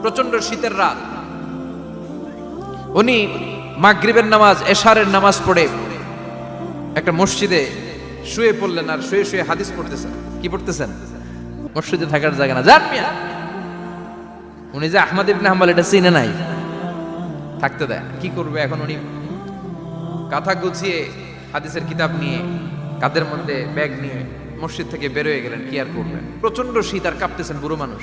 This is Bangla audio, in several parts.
প্রচণ্ড শীতের রাত। উনি মাগরিবের নামাজ, এশারের নামাজ পড়ে একটা মসজিদে শুয়ে পড়লেন আর শুয়ে শুয়ে হাদিস পড়তেছেন। কি পড়তেছেন? মসজিদে থাকার জায়গা না। যান মিয়া। উনি যে আহমদ ইবনে হাম্বল, এটা চিনে নাই। থাকতে দেয়। কি করবে এখন উনি? কাঁথা গুছিয়ে হাদিসের কিতাব নিয়ে, কাদের মধ্যে ব্যাগ নিয়ে মসজিদ থেকে বেরোয় গেলেন। কি আর করবেন? প্রচণ্ড শীত আর কাঁপতেছেন বুড়ো মানুষ।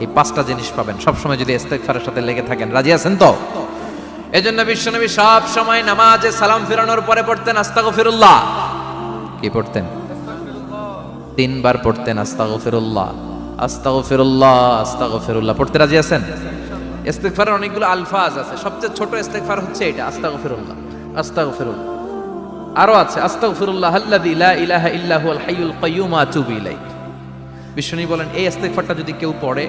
এই পাঁচটা জিনিস পাবেন। সবসময় যদি ইস্তেকফারের সাথে লেগে থাকেন। রাজি আছেন তো? এজন্য বিশ্বনবী সব সময় নামাজে সালাম ফিরানোর পরে পড়তেন আস্তাগফিরুল্লাহ। কি পড়তেন? তিনবার পড়তেন আস্তাগফিরুল্লাহ। আস্তাগফিরুল্লাহ আস্তাগফিরুল্লাহ। পড়তে রাজি আছেন? ইস্তেগফারের অনেকগুলো আলফাজ আছে। সবচেয়ে ছোট ইস্তেগফার হচ্ছে এটা, আস্তাগফিরুল্লাহ। আস্তাগফিরুল্লাহ। আরও আছে, আস্তাগফিরুল্লাহ আল্লাযী লা ইলাহা ইল্লা হুয়াল হাইয়ুল কাইয়্যুম আতুবু ইলাইহি। বিষ্ণু বলেন, এই ইস্তেগফারটা যদি কেউ পড়ে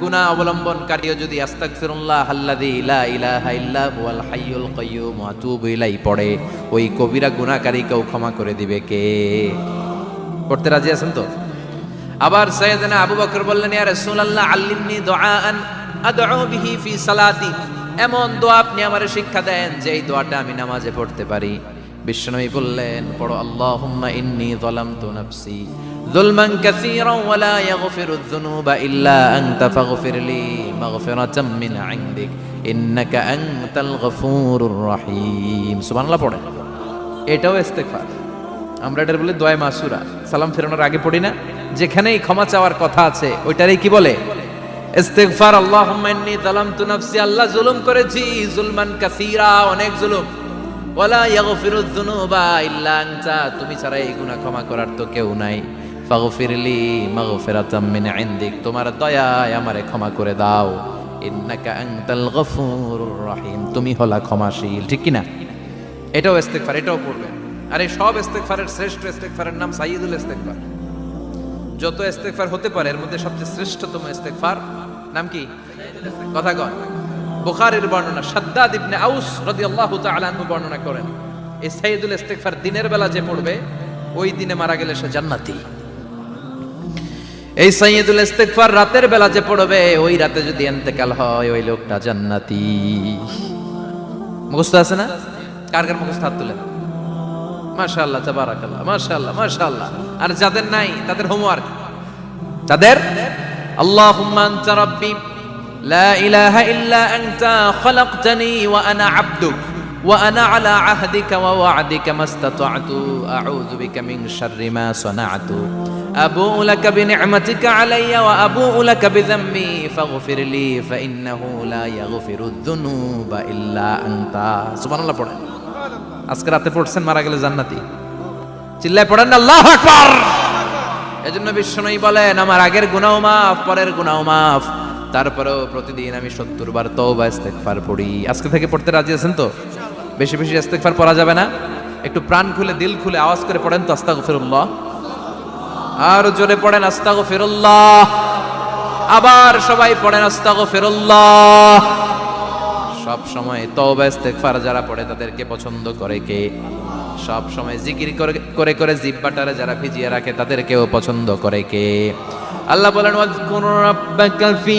গুনাহ অবলম্বনকারীও যদি আস্তাগফিরুল্লাহ আল্লাযী লা ইলাহা ইল্লা হুয়াল হাইয়ুল কাইয়্যুম ওয়া আতুবু ইলাইহি পড়ে, ওই কবিরা গুনাহকারীকেও ক্ষমা করে দিবে কে? পড়তে রাজি আছেন তো? আবার সৈয়দনা আবু বকর বললেন, ইয়া রাসূলুল্লাহ, আল্লিমনি দুআআন আদউ বিহি ফি সালাতি। এমন দোয়া আপনি আমারে শিক্ষা দেন যে এই দোয়াটা আমি নামাজে পড়তে পারি। বিশ্বনবী বললেন, পড়ো, আল্লাহুম্মা ইন্নী যালামতু নাফসি। যুলমান কাসীরান ওয়া লা ইয়াগফিরুয যুনুবা ইল্লা আনতা ফাগফির লি মাগফিরাতাম মিন ইনদিক, ইন্নাকা আনতাল গফুরুর রহিম। সুবহানাল্লাহ পড়েন। এটাও ইস্তেগফার। আমরা এটার বলি দোয়া মাসুরা। সালাম ফেরানোর আগে পড়ি না? যেখানেই ক্ষমা চাওয়ার কথা আছে, ওইটারই কি বলে? ইস্তেগফার, আল্লাহুম্মা ইন্নী যালামতু নাফসি, আল্লাহ জুলুম করেছি, জুলমান কাসীরা অনেক জুলুম। ওয়ালা ইয়াগফিরুয যুনুবা ইল্লা আনতা, তুমি ছাড়া এই গুনাহ ক্ষমা করার তো কেউ নাই। ফাগফিরলি মাগফিরাতাম মিন ইনদিক। তোমার দয়ায় আমারে ক্ষমা করে দাও। ইন্নাকা আনতাল গফুরুর রহিম। তুমি হলা ক্ষমাশীল, ঠিক কি না এটাও ইস্তেগফার, এটাও পড়বেন। আর এই সব ইস্তেগফারের শ্রেষ্ঠ ইস্তেগফারের নাম সাইয়্যিদুল ইস্তেগফার। যত ইস্তেগফার হতে পারে, এর মধ্যে সবচেয়ে শ্রেষ্ঠতম ইস্তেগফার নাম কি? কথা কন। বুখারীর বর্ণনা, সাদ্দাদ ইবনে আউস রাদিয়াল্লাহু তাআলা আনহু বর্ণনা করেন, এই সাইয়্যিদুল ইস্তেগফার দিনের বেলা যে পড়বে, ওই দিনে মারা গেলে সে জান্নাতি। এই সাইয়্যিদুল ইস্তেগফার রাতের বেলা যে পড়বে, ওই রাতে যদি ইন্তেকাল হয়, ওই লোকটা জান্নাতি। মুখস্থ আছে না? কার কার মুখস্থ হাত তুলেন? মাশাআল্লাহ, তাবারাকাল্লাহ, মাশাআল্লাহ মাশাআল্লাহ। আর যাদের নাই, তাদের হোমওয়ার্ক তাদের আল্লাহুম্মা আনতা রাব্বি, লা ইলাহা ইল্লা আনতা, খলাকতানি ওয়া আনা আবদুক। আনা আলা আহদিকা ওয়া ওয়া'দিকা মাস্তাতা'তু। আউযু বিকা মিন শাররি মা সানা'তু। আবুউ লাকা বিনি'মাতিকা আলাইয়া ওয়া আবুউ লাকা বিযাম্বি ফাগফির লি ফাইন্নাহু লা ইয়াগফিরুয যুনুবা ইল্লা আনতা। সুবহানাল্লাহ পড়েন। আজকে রাতে পড়ছেন মারা গেলে জান্নাতি। চিল্লায় পড়েন এজন্য বিশ্বনবী বলেন, আমার আগের গুনাহ মাফ, পরের গুনাহ মাফ। তারপরেও প্রতিদিন আমি সত্তর বার তওবা, ইস্তেগফার পড়ি। আজকে থেকে পড়তে রাজি আছেন তো? বেশি বেশি ইস্তেগফার পড়া যাবে না। একটু প্রাণ খুলে, দিল খুলে আওয়াজ করে পড়েন তো, আস্তাগফিরুল্লাহ। আর জোরে পড়েন, আস্তাগফিরুল্লাহ। আবার সবাই পড়েন, আস্তাগফিরুল্লাহ। সব সময় তওবা, ইস্তেগফার যারা পড়ে তাদেরকে পছন্দ করে কে? সব সময় জিকির করে করে করে জিব্বাটারে যারা ভিজিয়ে রাখে তাদেরকেও পছন্দ করে কে? আল্লাহ বলেন, ওয়াজকুর রাব্বাকা ফি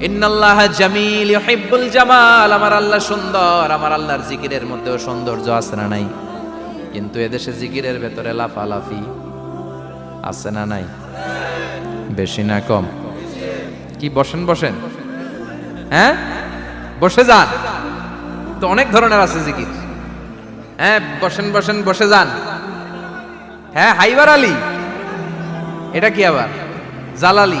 ইন্নাল্লাহ আমার আল্লাহ সুন্দর। আমার জিকিরের মধ্যেও সৌন্দর্য আছে না নাই? কিন্তু এদেশে ভেতরে লাফালাফি আছে না নাই? বেশি না কম? কি, বসেন বসেন। হ্যাঁ? বসে যান। তো অনেক ধরনের আছে জিকির। হ্যাঁ বসেন বসেন, বসে যান। হ্যাঁ হাইবার আলী। এটা কি আবার? জালালি।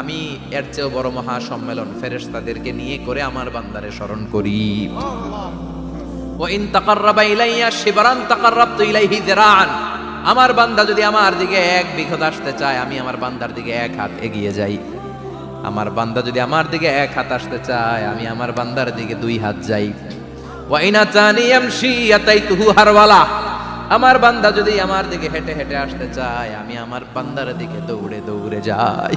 আমি এর চেয়েও বড় মহা সম্মেলন ফেরেশতাদেরকে নিয়ে করে আমার বান্দারে স্মরণ করি। ও ইন তাকাররাবা ইলাইয়া শিবরান তাকাররাবতু ইলাইহি যিরাআন। আমার বান্দা যদি আমার দিকে এক বিঘত আসতে চায় আমি আমার বান্দার দিকে এক হাত এগিয়ে যাই। আমার বান্দা যদি আমার দিকে এক হাত আসতে চায় আমি আমার বান্দার দিকে দুই হাত যাই। ওয়া ইনা তানি ইয়ামশি ইয়াতাইতুহু হারওয়ালা। আমার বান্দা যদি আমার দিকে হেঁটে হেঁটে আসতে চায় আমি আমার বান্দার দিকে দৌড়ে দৌড়ে যাই।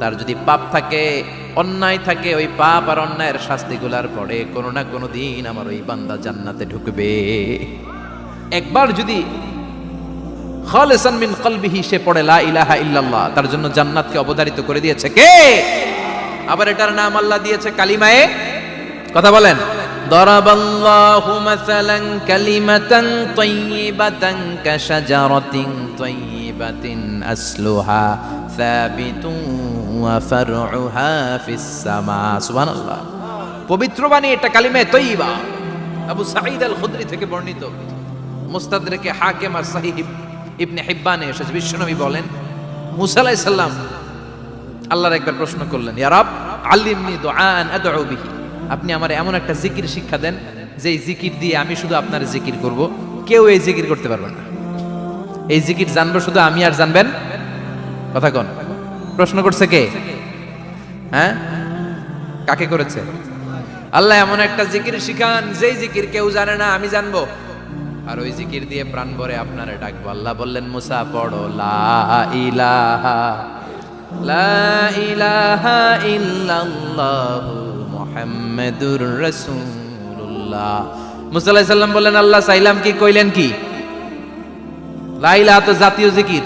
তার যদি পাপ থাকে অন্যায় থাকে ওই পাপ আর অন্যায়ের শাস্তিগুলার পরে কোনো না কোনো দিন আমার ওই বান্দা জান্নাতে ঢুকবে একবার যদি খালেসান মিন কলবিহি সে পড়ে লা ইলাহা ইল্লাল্লাহ তার জন্য জান্নাতকে অবধারিত করে দিয়েছে কে আবার এটার নাম আল্লাহ দিয়েছে কালিমায়ে কথা বলেন ضرب الله مثلا كلمة طيبة كشجرة طيبة أصلها ثابت পবিত্র বাণী, এটা কালিমে তৈবা আবু সাঈদ আল খুদরি থেকে বর্ণিত। মুস্তাদ মুস্তাদরেকে হাকেম আর সাহিব ইবনে হিব্বানে এসেছে। বিশ্বনবী বলেন মুসালাই সাল্লাম আল্লাহর একবার প্রশ্ন করলেন ইয়ারাব আলিমনি দোয়ান আদৌ বিহি। আপনি আমার এমন একটা জিকির শিক্ষা দেন যে জিকির দিয়ে আমি শুধু আপনার জিকির করব। কেউ এই জিকির করতে পারবে না। এই জিকির জানব শুধু আমি আর জানবেন? কথা কোন। প্রশ্ন করছে কে? হ্যাঁ? কাকে করেছে? আল্লাহ এমন একটা জিকির শিখান, যেই জিকির কেউ জানে না, আমি জানব। আর ওই জিকির দিয়ে প্রাণ ভরে আপনারে ডাকবো। আল্লাহ বললেন, মুসা, পড়ো, লা ইলাহা লা ইলাহা ইল্লাল্লাহু মুহাম্মাদুর রাসূলুল্লাহ। মুসা আলাইহিস সালাম আল্লাহ, চাইলাম কি, কইলেন কি? লা তো জাতীয় জিকির।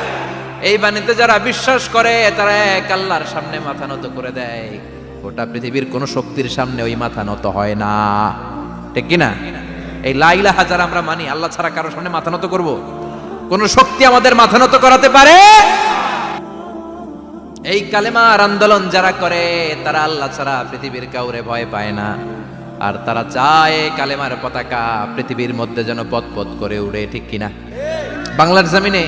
এই বাণীতে যারা বিশ্বাস করে, তারা এক আল্লাহর সামনে মাথা নত করে দেয়। গোটা পৃথিবীর কোন শক্তির সামনে ওই মাথা নত হয় না। ঠিক কিনা? এই লাইলাহা যারা আমরা মানি, আল্লাহ ছাড়া কারোর সামনে মাথা নত করব? কোন শক্তি আমাদের মাথা নত করাতে পারে? এই কালেমার আন্দোলন যারা করে, তারা আল্লাহ ছাড়া পৃথিবীর কাউরে ভয় পায় না। আর তারা চায় কালেমার পতাকা পৃথিবীর মধ্যে যেন পথ করে উড়ে, ঠিক কিনা? বাংলার জমিনে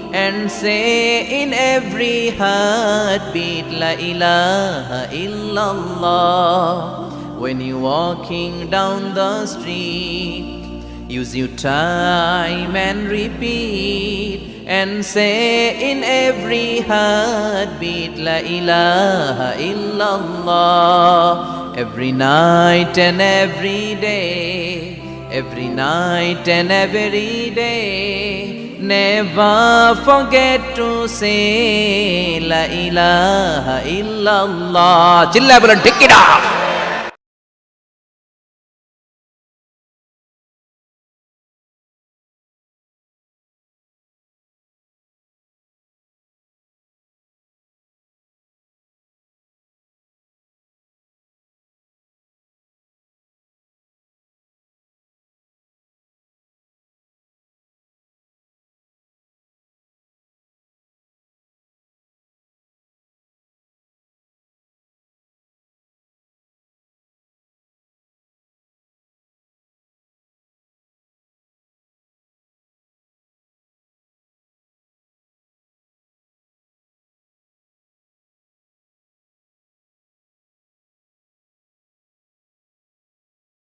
and say in every heartbeat, La ilaha illallah. When you're walking down the street, use your time and repeat and say in every heartbeat, La ilaha illallah. Every night and every day, every night and every day, never forget to say La ilaha illallah. Chilla চিল্লায় বলেন it কিনা